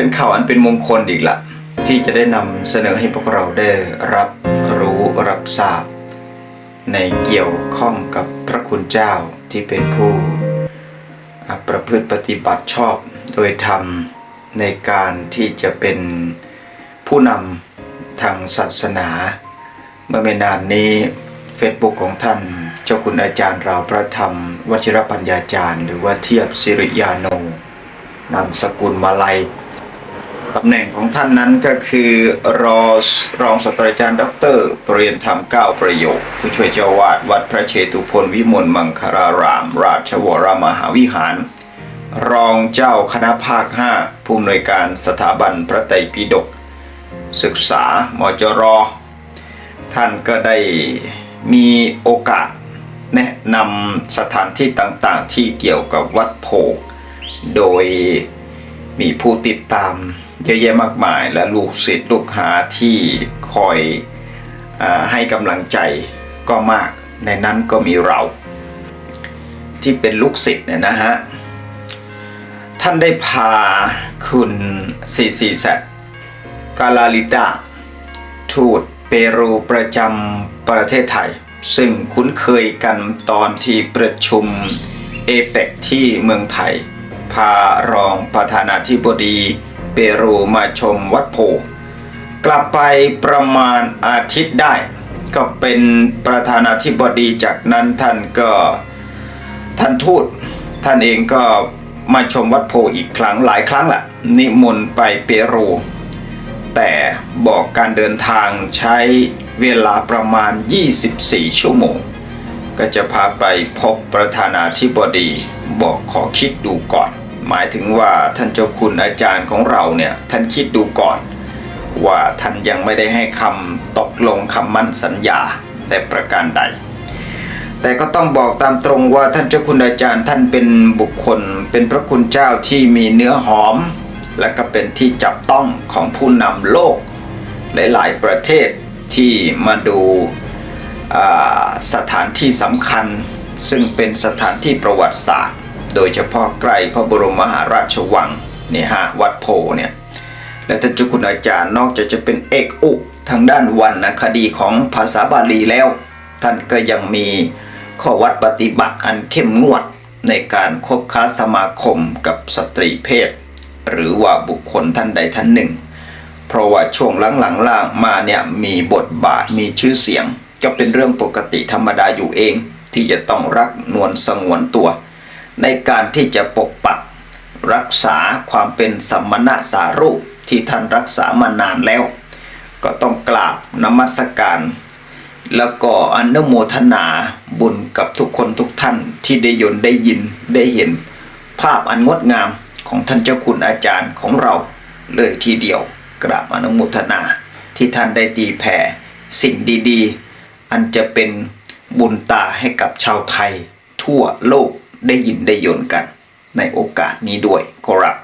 เป็นข่าวอันเป็นมงคลอีกละที่จะได้นำเสนอให้พวกเราได้รับรู้รับทราบ ในเกี่ยวข้องกับพระคุณเจ้าที่เป็นผู้ ประพฤติปฏิบัติชอบโดยธรรมในการที่จะเป็นผู้นำทางศาสนา เมื่อไม่นานนี้ Facebook ของท่านเจ้าคุณอาจารย์ราวพระธรรม วชิรปัญญาจารย์ หรือว่าเทียบสิริยาโนนามสกุลมาลัย ตำแหน่งของท่านนั้นก็คือรอรองศาสตราจารย์ ดรปรริยนธรรมเก้าประโยค ผู้ช่วยเจ้าวาดวัดพระเชตุพนวิมลมังคาราราม ราชวรมหาวิหาร รองเจ้าคณะภาค 5 ผู้อำนวยการสถาบันพระไตรปิฎกศึกษามจร ท่านก็ได้มีโอกาสแนะนำสถานที่ต่างๆ ที่เกี่ยวกับวัดโพโดย มีผู้ติดตามเยอะแยะมากมายและลูกศิษย์ลูกหาที่คอยอให้กำลังใจก็มากในนั้นก็มีเรา ที่เป็นลูกศิษย์เนี่ยนะฮะ ท่านได้พาคุณซีซีแซกาลาลิตาทูตเปรูประจำประเทศไทย ซึ่งคุ้นเคยกันตอนที่ประชุมเอเปกที่เมืองไทย พารองประธานาธิบดีเปรูมาชมวัดโพ กลับไปประมาณอาทิตย์ได้ ก็เป็นประธานาธิบดีจากนั้นท่านก็ท่านทูตท่านเองก็มาชมวัดโพอีกครั้งหลายครั้งแหละนิมนต์ไปเปรู แต่บอกการเดินทางใช้เวลาประมาณ 24 ชั่วโมง ก็จะพาไปพบประธานาธิบดีบอกขอคิดดูก่อน หมายถึงว่าท่านเจ้าคุณอาจารย์ของเราเนี่ยท่านคิดดูก่อน ว่าท่านยังไม่ได้ให้คำตกลงคำมั่นสัญญาแต่ประการใด แต่ก็ต้องบอกตามตรงว่าท่านเจ้าคุณอาจารย์ท่านเป็นบุคคล เป็นพระคุณเจ้าที่มีเนื้อหอม และก็เป็นที่จับต้องของผู้นำโลก หลายๆ ประเทศที่มาดูสถานที่สำคัญ ซึ่งเป็นสถานที่ประวัติศาสตร์ โดยเฉพาะใกล้พระบรมมหาราชวังนี่ฮะวัดโพเนี่ยและท่านเจ้าคุณอาจารย์นอกจากจะเป็นเอกอุทางด้านวรรณคดีของภาษาบาลีแล้ว ท่านก็ยังมีข้อวัดปฏิบัติอันเข้มงวดในการคบค้าสมาคมกับสตรีเพศ หรือว่าบุคคลท่านใดท่านหนึ่ง เพราะว่าช่วงหลังๆล่างมาเนี่ยมีบทบาทมีชื่อเสียง ก็เป็นเรื่องปกติธรรมดาอยู่เอง ที่จะต้องรักนวลสงวนตัว ในการที่จะปกปักรักษาความเป็นสัมมณสารูปที่ท่านรักษามานานแล้ว ก็ต้องกราบนมัสการ แล้วก็อนุโมทนาบุญกับทุกคนทุกท่านที่ได้ยนได้ยินได้เห็น ภาพอันงดงามของท่านเจ้าคุณอาจารย์ของเราเลยทีเดียวกราบอนุโมทนาที่ท่านได้ตีแผ่สิ่งดีๆ อันจะเป็นบุญตาให้กับชาวไทยทั่วโลก ได้ยินได้ยนกันในโอกาสนี้ด้วยขอรับ